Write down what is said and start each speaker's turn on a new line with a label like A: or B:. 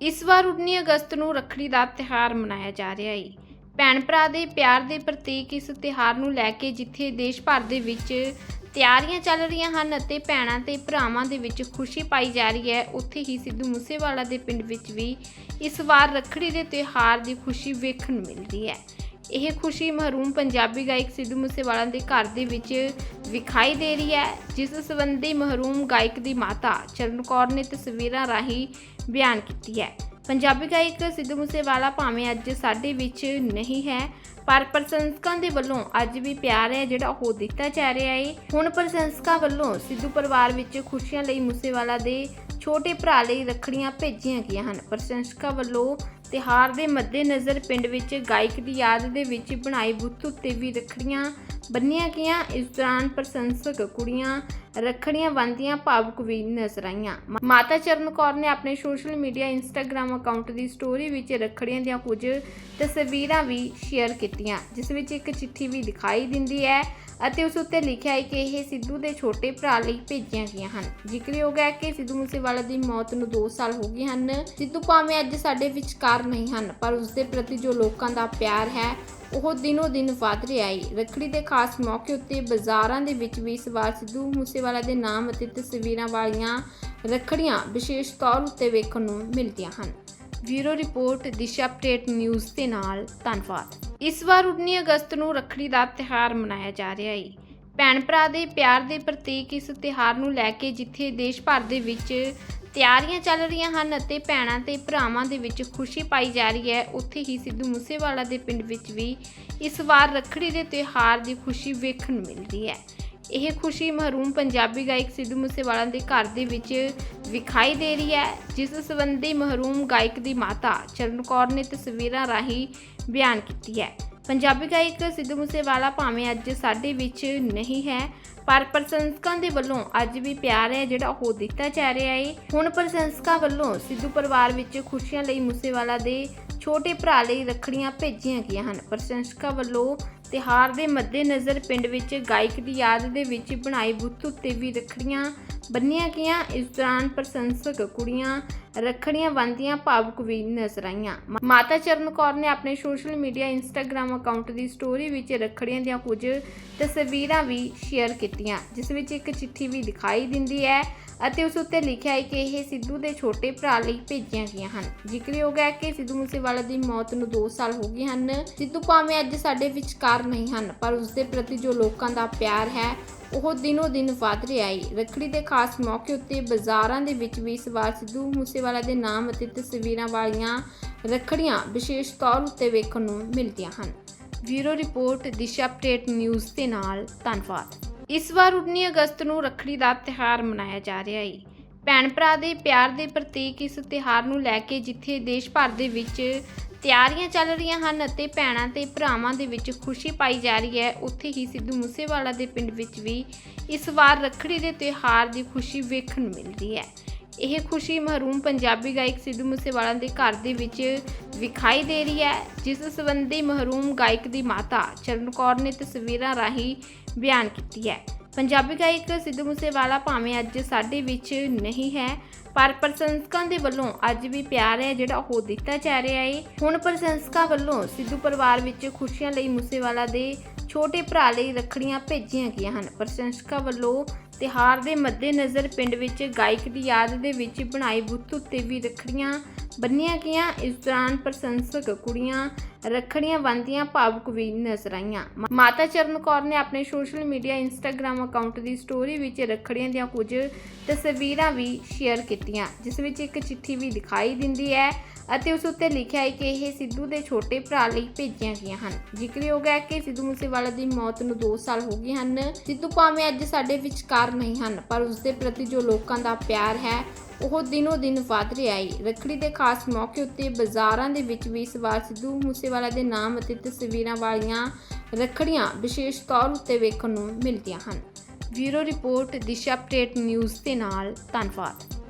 A: ਇਸ ਵਾਰ 19 ਅਗਸਤ ਨੂੰ ਰੱਖੜੀ ਦਾ ਤਿਉਹਾਰ ਮਨਾਇਆ ਜਾ ਰਿਹਾ ਹੈ ਭੈਣ ਭਰਾ ਦੇ ਪਿਆਰ ਦੇ ਪ੍ਰਤੀਕ ਇਸ ਤਿਉਹਾਰ ਨੂੰ ਲੈ ਕੇ ਜਿੱਥੇ ਦੇਸ਼ ਭਰ ਦੇ ਵਿੱਚ ਤਿਆਰੀਆਂ ਚੱਲ ਰਹੀਆਂ ਹਨ ਅਤੇ ਭੈਣਾਂ ਤੇ ਭਰਾਵਾਂ ਦੇ ਵਿੱਚ ਖੁਸ਼ੀ ਪਾਈ ਜਾ ਰਹੀ ਹੈ, ਉੱਥੇ ਹੀ ਸਿੱਧੂ ਮੂਸੇਵਾਲਾ ਦੇ ਪਿੰਡ ਵਿੱਚ ਵੀ ਇਸ ਵਾਰ ਰੱਖੜੀ ਦੇ ਤਿਉਹਾਰ ਦੀ ਖੁਸ਼ੀ ਵੇਖਣ ਨੂੰ ਮਿਲਦੀ ਹੈ। ਇਹ ਖੁਸ਼ੀ ਮਹਰੂਮ ਪੰਜਾਬੀ ਗਾਇਕ ਸਿੱਧੂ ਮੂਸੇਵਾਲਾ ਦੇ ਘਰ ਦੇ ਵਿੱਚ ਵਿਖਾਈ ਦੇ ਰਹੀ ਹੈ, ਜਿਸ ਸੰਬੰਧੀ ਮਹਰੂਮ ਗਾਇਕ ਦੀ ਮਾਤਾ ਚਰਨ ਕੌਰ ਨੇ ਤਸਵੀਰਾਂ ਰਾਹੀਂ ਬਿਆਨ ਕੀਤੀ ਹੈ। ਪੰਜਾਬੀ ਗਾਇਕ ਸਿੱਧੂ ਮੂਸੇਵਾਲਾ ਭਾਵੇਂ ਅੱਜ ਸਾਡੇ ਵਿੱਚ ਨਹੀਂ ਹੈ, ਪਰ ਪ੍ਰਸ਼ੰਸਕਾਂ ਦੇ ਵੱਲੋਂ ਅੱਜ ਵੀ ਪਿਆਰ ਹੈ ਜਿਹੜਾ ਉਹ ਦਿੱਤਾ ਜਾ ਰਿਹਾ ਹੈ। ਹੁਣ ਪ੍ਰਸ਼ੰਸਕਾਂ ਵੱਲੋਂ ਸਿੱਧੂ ਪਰਿਵਾਰ ਵਿੱਚ ਖੁਸ਼ੀਆਂ ਲਈ ਮੂਸੇਵਾਲਾ ਦੇ ਛੋਟੇ ਭਰਾ ਲਈ ਰੱਖੜੀਆਂ ਭੇਜੀਆਂ ਗਈਆਂ ਹਨ। ਪ੍ਰਸ਼ੰਸਕਾਂ ਵੱਲੋਂ ਤਿਹਾਰ ਦੇ ਮੱਦੇਨਜ਼ਰ ਪਿੰਡ ਵਿੱਚ ਗਾਇਕ ਦੀ ਯਾਦ ਦੇ ਵਿੱਚ ਬਣਾਈ ਬੁੱਤ ਉੱਤੇ ਵੀ ਰੱਖੜੀਆਂ ਬੰਨੀਆਂ ਗਈਆਂ। ਇਸ ਦੌਰਾਨ ਪ੍ਰਸ਼ੰਸਕ ਕੁੜੀਆਂ ਰੱਖੜੀਆਂ ਬੰਨ੍ਹਦੀਆਂ ਭਾਵੁਕ ਵੀ ਨਜ਼ਰ ਆਈਆਂ। ਮਾਤਾ ਚਰਨ ਕੌਰ ਨੇ ਆਪਣੇ ਸੋਸ਼ਲ ਮੀਡੀਆ ਇੰਸਟਾਗ੍ਰam ਅਕਾਊਂਟ ਦੀ ਸਟੋਰੀ ਵਿੱਚ ਰੱਖੜੀਆਂ ਦੀਆਂ ਕੁਝ ਤਸਵੀਰਾਂ ਵੀ ਸ਼ੇਅਰ ਕੀਤੀਆਂ, ਜਿਸ ਵਿੱਚ ਇੱਕ ਚਿੱਠੀ ਵੀ ਦਿਖਾਈ ਦਿੰਦੀ ਹੈ ਅਤੇ ਉਸ ਉੱਤੇ ਲਿਖਿਆ ਹੈ ਕਿ ਇਹ ਸਿੱਧੂ ਦੇ ਛੋਟੇ ਭਰਾ ਲਈ ਭੇਜੀਆਂ ਗਈਆਂ ਹਨ। ਜ਼ਿਕਰਯੋਗ ਹੈ ਕਿ ਸਿੱਧੂ ਮੂਸੇਵਾਲਾ ਦੀ ਮੌਤ ਨੂੰ 2 ਸਾਲ ਹੋ ਗਏ ਹਨ। ਸਿੱਧੂ ਭਾਵੇਂ ਅੱਜ ਸਾਡੇ ਵਿਚਕਾਰ ਨਹੀਂ ਹਨ, ਪਰ ਉਸ ਦੇ ਪ੍ਰਤੀ ਜੋ ਲੋਕਾਂ ਦਾ ਪਿਆਰ ਹੈ, ਉਹ ਦਿਨੋ ਦਿਨ ਵਧ ਰਿਹਾ ਹੈ ਰੱਖੜੀ ਦੇ ਖਾਸ ਮੌਕੇ ਉੱਤੇ ਬਾਜ਼ਾਰਾਂ ਦੇ ਵਿੱਚ ਵੀ ਇਸ ਸਿੱਧੂ ਮੂਸੇਵਾਲਾ ਦੇ ਨਾਮ ਅਤੇ ਤਸਵੀਰਾਂ ਵਾਲੀਆਂ ਰੱਖੜੀਆਂ ਵਿਸ਼ੇਸ਼ ਤੌਰ ਉੱਤੇ ਵੇਖਣ ਨੂੰ ਮਿਲਦੀਆਂ ਹਨ। Bureau report, Disha update news ਦੇ ਨਾਲ ਧੰਨਵਾਦ। ਇਸ ਵਾਰ 19 ਅਗਸਤ ਨੂੰ ਰੱਖੜੀ ਦਾ ਤਿਉਹਾਰ ਮਨਾਇਆ ਜਾ ਰਿਹਾ ਹੈ ਭੈਣ ਭਰਾ ਦੇ ਪਿਆਰ ਦੇ ਪ੍ਰਤੀਕ ਇਸ ਤਿਉਹਾਰ ਨੂੰ ਲੈ ਕੇ ਜਿੱਥੇ ਦੇਸ਼ ਭਰ ਦੇ ਵਿੱਚ ਤਿਆਰੀਆਂ ਚੱਲ ਰਹੀਆਂ ਹਨ ਅਤੇ ਭੈਣਾਂ ਤੇ ਭਰਾਵਾਂ ਦੇ ਵਿੱਚ ਖੁਸ਼ੀ ਪਾਈ ਜਾ ਰਹੀ ਹੈ। ਉੱਥੇ ਹੀ ਸਿੱਧੂ ਮੂਸੇਵਾਲਾ ਦੇ ਪਿੰਡ ਵਿੱਚ ਵੀ ਇਸ ਵਾਰ ਰੱਖੜੀ ਦੇ ਤਿਉਹਾਰ ਦੀ ਖੁਸ਼ੀ ਵੇਖਣ ਨੂੰ ਮਿਲਦੀ ਹੈ। ਇਹ ਖੁਸ਼ੀ ਮਹਰੂਮ ਪੰਜਾਬੀ ਗਾਇਕ ਸਿੱਧੂ ਮੂਸੇਵਾਲਾ ਦੇ ਘਰ ਦੇ ਵਿੱਚ ਵਿਖਾਈ ਦੇ ਰਹੀ ਹੈ, ਜਿਸ ਸੰਬੰਧੀ ਮਹਰੂਮ ਗਾਇਕ ਦੀ ਮਾਤਾ ਚਰਨ ਕੌਰ ਨੇ ਤਸਵੀਰਾਂ ਰਾਹੀਂ ਬਿਆਨ ਕੀਤੀ ਹੈ। ਪੰਜਾਬੀ ਗਾਇਕ ਸਿੱਧੂ ਮੂਸੇਵਾਲਾ ਭਾਵੇਂ ਅੱਜ ਸਾਡੇ ਵਿੱਚ ਨਹੀਂ ਹੈ ਪਰ ਪ੍ਰਸ਼ੰਸਕਾਂ ਦੇ ਵੱਲੋਂ ਅੱਜ ਵੀ ਪਿਆਰ ਹੈ ਜਿਹੜਾ ਉਹ ਦਿੱਤਾ ਜਾ ਰਿਹਾ ਹੈ ਹੁਣ ਪ੍ਰਸ਼ੰਸਕਾਂ ਵੱਲੋਂ ਸਿੱਧੂ ਪਰਿਵਾਰ ਵਿੱਚ ਖੁਸ਼ੀਆਂ ਲਈ ਮੂਸੇਵਾਲਾ ਦੇ ਛੋਟੇ ਭਰਾ ਲਈ ਰੱਖੜੀਆਂ ਭੇਜੀਆਂ ਗਈਆਂ ਹਨ। ਪ੍ਰਸ਼ੰਸਕਾਂ ਵੱਲੋਂ ਤਿਹਾਰ ਦੇ ਮੱਦੇਨਜ਼ਰ ਪਿੰਡ ਵਿੱਚ ਗਾਇਕ ਦੀ ਯਾਦ ਦੇ ਵਿੱਚ ਬਣਾਈ ਬੁੱਤ ਉੱਤੇ ਵੀ ਰੱਖੜੀਆਂ ਬੰਨੀਆਂ ਗਈਆਂ। ਇਸ ਦੌਰਾਨ ਪ੍ਰਸ਼ੰਸਕ, ਕੁੜੀਆਂ, ਰੱਖੜੀਆਂ ਬੰਨ੍ਹਦੀਆਂ ਭਾਵੁਕ ਵੀ ਨਜ਼ਰ ਆਈਆਂ। ਮਾ- ਮਾਤਾ ਚਰਨ ਕੌਰ ਨੇ ਆਪਣੇ ਸੋਸ਼ਲ ਮੀਡੀਆ ਇੰਸਟਾਗ੍ਰam ਅਕਾਊਂਟ ਦੀ ਸਟੋਰੀ ਵਿੱਚ ਰੱਖੜੀਆਂ ਦੀਆਂ ਕੁਝ ਤਸਵੀਰਾਂ ਵੀ ਸ਼ੇਅਰ ਕੀਤੀਆਂ, ਜਿਸ ਵਿੱਚ ਇੱਕ ਚਿੱਠੀ ਵੀ ਦਿਖਾਈ ਦਿੰਦੀ ਹੈ ਅਤੇ ਉਸ ਉੱਤੇ ਲਿਖਿਆ ਹੈ ਕਿ ਇਹ ਸਿੱਧੂ ਦੇ ਛੋਟੇ ਭਰਾ ਲਈ ਭੇਜੀਆਂ ਗਈਆਂ ਹਨ। ਜ਼ਿਕਰਯੋਗ ਹੈ ਕਿ ਸਿੱਧੂ ਮੂਸੇਵਾਲਾ ਦੀ ਮੌਤ ਨੂੰ 2 ਸਾਲ ਹੋ ਗਏ ਹਨ। ਸਿੱਧੂ ਭਾਵੇਂ ਅੱਜ ਸਾਡੇ ਵਿਚਕਾਰ ਨਹੀਂ ਹਨ, ਪਰ ਉਸ ਦੇ ਪ੍ਰਤੀ ਜੋ ਲੋਕਾਂ ਦਾ ਪਿਆਰ ਹੈ ਉਹ ਦਿਨੋ ਦਿਨ ਵਧ ਰਿਹਾ ਹੈ ਰੱਖੜੀ ਦੇ ਖਾਸ ਮੌਕੇ ਉੱਤੇ ਬਾਜ਼ਾਰਾਂ ਦੇ ਵਿੱਚ ਵੀ ਇਸ ਵਾਰ ਸਿੱਧੂ ਮੂਸੇਵਾਲਾ ਦੇ ਨਾਮ ਅਤੇ ਤਸਵੀਰਾਂ ਵਾਲੀਆਂ ਰੱਖੜੀਆਂ ਵਿਸ਼ੇਸ਼ ਤੌਰ ਉੱਤੇ ਵੇਖਣ ਨੂੰ ਮਿਲਦੀਆਂ ਹਨ। Bureau report, Disha update news ਦੇ ਨਾਲ ਧੰਨਵਾਦ। ਇਸ ਵਾਰ 19 ਅਗਸਤ ਨੂੰ ਰੱਖੜੀ ਦਾ ਤਿਉਹਾਰ ਮਨਾਇਆ ਜਾ ਰਿਹਾ ਹੈ ਭੈਣ ਭਰਾ ਦੇ ਪਿਆਰ ਦੇ ਪ੍ਰਤੀਕ ਇਸ ਤਿਉਹਾਰ ਨੂੰ ਲੈ ਕੇ ਜਿੱਥੇ ਦੇਸ਼ ਭਰ ਦੇ ਵਿੱਚ ਤਿਆਰੀਆਂ ਚੱਲ ਰਹੀਆਂ ਹਨ ਅਤੇ ਭੈਣਾਂ ਤੇ ਭਰਾਵਾਂ ਦੇ ਵਿੱਚ ਖੁਸ਼ੀ ਪਾਈ ਜਾ ਰਹੀ ਹੈ। ਉੱਥੇ ਹੀ ਸਿੱਧੂ ਮੂਸੇਵਾਲਾ ਦੇ ਪਿੰਡ ਵਿੱਚ ਵੀ ਇਸ ਵਾਰ ਰੱਖੜੀ ਦੇ ਤਿਉਹਾਰ ਦੀ ਖੁਸ਼ੀ ਵੇਖਣ ਨੂੰ ਮਿਲਦੀ ਹੈ। ਇਹ ਖੁਸ਼ੀ ਮਹਰੂਮ ਪੰਜਾਬੀ ਗਾਇਕ ਸਿੱਧੂ ਮੂਸੇਵਾਲਾ ਦੇ ਘਰ ਦੇ ਵਿੱਚ ਵਿਖਾਈ ਦੇ ਰਹੀ ਹੈ, ਜਿਸ ਸੰਬੰਧੀ ਮਹਰੂਮ ਗਾਇਕ ਦੀ ਮਾਤਾ ਚਰਨ ਕੌਰ ਨੇ ਤਸਵੀਰਾਂ ਰਾਹੀਂ ਬਿਆਨ ਕੀਤੀ ਹੈ। ਪੰਜਾਬੀ ਗਾਇਕ ਸਿੱਧੂ ਮੂਸੇਵਾਲਾ ਭਾਵੇਂ ਅੱਜ ਸਾਡੇ ਵਿੱਚ ਨਹੀਂ ਹੈ, ਪਰ ਪ੍ਰਸ਼ੰਸਕਾਂ ਦੇ ਵੱਲੋਂ ਅੱਜ ਵੀ ਪਿਆਰ ਹੈ ਜਿਹੜਾ ਉਹ ਦਿੱਤਾ ਜਾ ਰਿਹਾ ਹੈ ਹੁਣ ਪ੍ਰਸ਼ੰਸਕਾਂ ਵੱਲੋਂ ਸਿੱਧੂ ਪਰਿਵਾਰ ਵਿੱਚ ਖੁਸ਼ੀਆਂ ਲਈ ਮੂਸੇਵਾਲਾ ਦੇ ਛੋਟੇ ਭਰਾ ਲਈ ਰੱਖੜੀਆਂ ਭੇਜੀਆਂ ਗਈਆਂ ਹਨ। ਪ੍ਰਸ਼ੰਸਕਾਂ ਵੱਲੋਂ ਤਿਹਾਰ ਦੇ ਮੱਦੇਨਜ਼ਰ ਪਿੰਡ ਵਿੱਚ ਗਾਇਕ ਦੀ ਯਾਦ ਦੇ ਵਿੱਚ ਬਣਾਈ ਬੁੱਤ ਉੱਤੇ ਵੀ ਰੱਖੜੀਆਂ ਬੰਨੀਆਂ ਗਈਆਂ। ਇਸ ਦੌਰਾਨ ਪ੍ਰਸ਼ੰਸਕ ਕੁੜੀਆਂ ਰੱਖੜੀਆਂ ਬੰਨ੍ਹਦੀਆਂ ਭਾਵੁਕ ਵੀ ਨਜ਼ਰ ਆਈਆਂ। ਮਾ- ਮਾਤਾ ਚਰਨ ਕੌਰ ਨੇ ਆਪਣੇ ਸੋਸ਼ਲ ਮੀਡੀਆ ਇੰਸਟਾਗ੍ਰam ਅਕਾਊਂਟ ਦੀ ਸਟੋਰੀ ਵਿੱਚ ਰੱਖੜੀਆਂ ਦੀਆਂ ਕੁਝ ਤਸਵੀਰਾਂ ਵੀ ਸ਼ੇਅਰ ਕੀਤੀਆਂ, ਜਿਸ ਵਿੱਚ ਇੱਕ ਚਿੱਠੀ ਵੀ ਦਿਖਾਈ ਦਿੰਦੀ ਹੈ। ਅਤੇ ਉਸ ਉੱਤੇ ਲਿਖਿਆ ਹੈ ਕਿ ਇਹ ਸਿੱਧੂ ਦੇ ਛੋਟੇ ਭਰਾ ਲਈ ਭੇਜੀਆਂ ਗਈਆਂ ਹਨ। ਜ਼ਿਕਰਯੋਗ ਹੈ ਕਿ ਸਿੱਧੂ ਮੂਸੇਵਾਲਾ ਦੀ ਮੌਤ ਨੂੰ 2 ਸਾਲ ਹੋ ਗਏ ਹਨ। ਸਿੱਧੂ ਭਾਵੇਂ ਅੱਜ ਸਾਡੇ ਵਿਚਕਾਰ ਨਹੀਂ ਹਨ, ਪਰ ਉਸ ਦੇ ਪ੍ਰਤੀ ਜੋ ਲੋਕਾਂ ਦਾ ਪਿਆਰ ਹੈ, ਉਹ ਦਿਨੋ ਦਿਨ ਵਧ ਰਿਹਾ ਹੈ। ਰੱਖੜੀ ਦੇ ਖਾਸ ਮੌਕੇ ਉੱਤੇ ਬਾਜ਼ਾਰਾਂ ਦੇ ਵਿੱਚ ਵੀ ਇਸ ਵਾਰ ਸਿੱਧੂ ਮੂਸੇਵਾਲਾ ਦੇ ਨਾਮ ਅਤੇ ਤਸਵੀਰਾਂ ਵਾਲੀਆਂ ਰੱਖੜੀਆਂ ਵਿਸ਼ੇਸ਼ ਤੌਰ ਉੱਤੇ ਵੇਖਣ ਨੂੰ ਮਿਲਦੀਆਂ ਹਨ। Bureau report, Disha update news ਦੇ ਨਾਲ, ਧੰਨਵਾਦ।